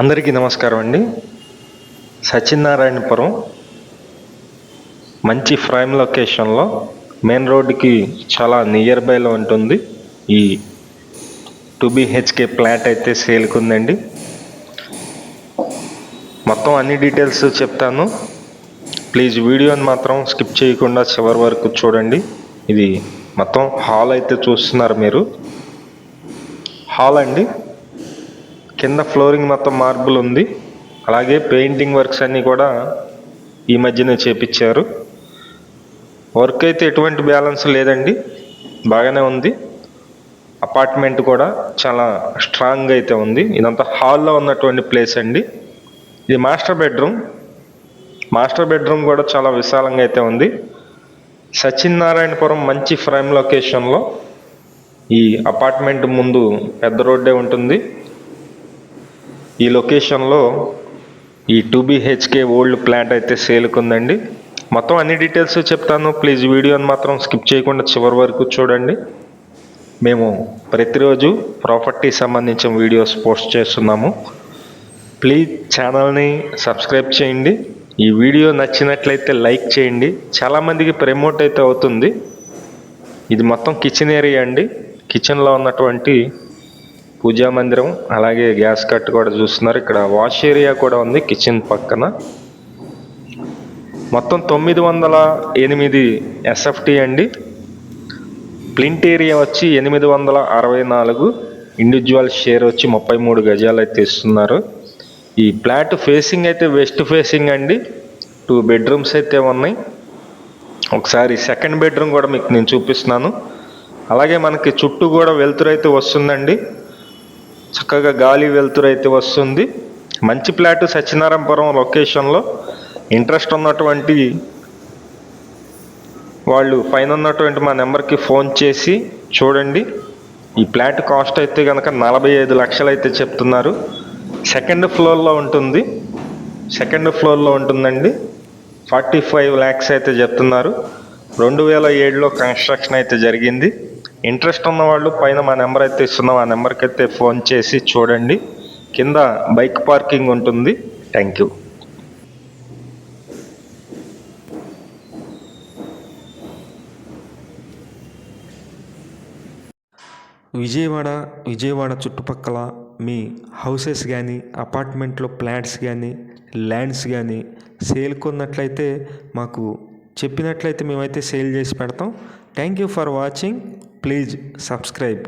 అందరికీ నమస్కారం అండి. సత్యనారాయణపురం మంచి ప్రైమ్ లొకేషన్లో మెయిన్ రోడ్డుకి చాలా నియర్ బైలో ఉంటుంది. ఈ టూ బిహెచ్కే ఫ్లాట్ అయితే సేల్కి ఉందండి. మొత్తం అన్ని డీటెయిల్స్ చెప్తాను. ప్లీజ్ వీడియోని మాత్రం స్కిప్ చేయకుండా చివరి వరకు చూడండి. ఇది మొత్తం హాల్ అయితే చూస్తున్నారు మీరు. హాల్ అండి. కింద ఫ్లోరింగ్ మొత్తం మార్బుల్ ఉంది. అలాగే పెయింటింగ్ వర్క్స్ అన్నీ కూడా ఈ మధ్యనే చేపించారు వర్క్ అయితే ఎటువంటి బ్యాలెన్స్ లేదండి. బాగానే ఉంది. అపార్ట్మెంట్ కూడా చాలా స్ట్రాంగ్ అయితే ఉంది. ఇదంతా హాల్లో ఉన్నటువంటి ప్లేస్ అండి. ఇది మాస్టర్ బెడ్రూమ్ మాస్టర్ బెడ్రూమ్ కూడా చాలా విశాలంగా అయితే ఉంది. సత్యనారాయణపురం మంచి ఫ్రైమ్ లొకేషన్లో ఈ అపార్ట్మెంట్ ముందు పెద్ద రోడ్డే ఉంటుంది. ఈ లొకేషన్లో ఈ టూ బిహెచ్కే ఓల్డ్ ప్లాంట్ అయితే సేల్కి ఉందండి మొత్తం అన్ని డీటెయిల్స్ చెప్తాను. ప్లీజ్ వీడియోని మాత్రం స్కిప్ చేయకుండా చివరి వరకు చూడండి. మేము ప్రతిరోజు ప్రాపర్టీ సంబంధించిన వీడియోస్ పోస్ట్ చేస్తున్నాము. ప్లీజ్ ఛానల్ని సబ్స్క్రైబ్ చేయండి. ఈ వీడియో నచ్చినట్లయితే లైక్ చేయండి. చాలామందికి ప్రమోట్ అయితే అవుతుంది. ఇది మొత్తం కిచెన్ ఏరియా అండి. కిచెన్లో ఉన్నటువంటి పూజా మందిరం అలాగే గ్యాస్ కట్ కూడా చూస్తున్నారు. ఇక్కడ వాష్ ఏరియా కూడా ఉంది కిచెన్ పక్కన. మొత్తం తొమ్మిది వందల ఎనిమిది ఎస్ఎఫ్టీ అండి. ప్లింట్ ఏరియా వచ్చి ఎనిమిది వందల అరవై నాలుగు. ఇండివిజువల్ షేర్ వచ్చి ముప్పై మూడు గజాలు అయితే ఇస్తున్నారు. ఈ ఫ్లాట్ ఫేసింగ్ అయితే వెస్ట్ ఫేసింగ్ అండి. టూ బెడ్రూమ్స్ అయితే ఉన్నాయి. ఒకసారి సెకండ్ బెడ్రూమ్ కూడా మీకు నేను చూపిస్తున్నాను. అలాగే మనకి చుట్టూ కూడా వెలుతురు అయితే వస్తుందండి. చక్కగా గాలి వెలుతురు అయితే వస్తుంది. మంచి ప్లాట్ సత్యనారాయణపురం లొకేషన్లో ఇంట్రెస్ట్ ఉన్నటువంటి వాళ్ళు పైన ఉన్నటువంటి మా నెంబర్కి ఫోన్ చేసి చూడండి. ఈ ప్లాట్ కాస్ట్ అయితే కనుక నలభై ఐదు లక్షలు అయితే చెప్తున్నారు. సెకండ్ ఫ్లోర్లో ఉంటుంది. సెకండ్ ఫ్లోర్లో ఉంటుందండి. ఫార్టీ ఫైవ్ ల్యాక్స్ అయితే చెప్తున్నారు. రెండు వేల ఏడులో కన్స్ట్రక్షన్ అయితే జరిగింది. ఇంట్రెస్ట్ ఉన్న వాళ్ళు పైన మా నెంబర్ అయితే ఇస్తున్నాం. ఆ నెంబర్కి అయితే ఫోన్ చేసి చూడండి. కింద బైక్ పార్కింగ్ ఉంటుంది. Thank you. విజయవాడ విజయవాడ చుట్టుపక్కల మీ హౌసెస్ కానీ అపార్ట్మెంట్లో ప్లాట్స్ కానీ ల్యాండ్స్ కానీ సేల్ కొన్నట్లయితే మాకు చెప్పినట్లయితే మేమైతే సేల్ చేసి పెడతాం. Thank you for watching. Please subscribe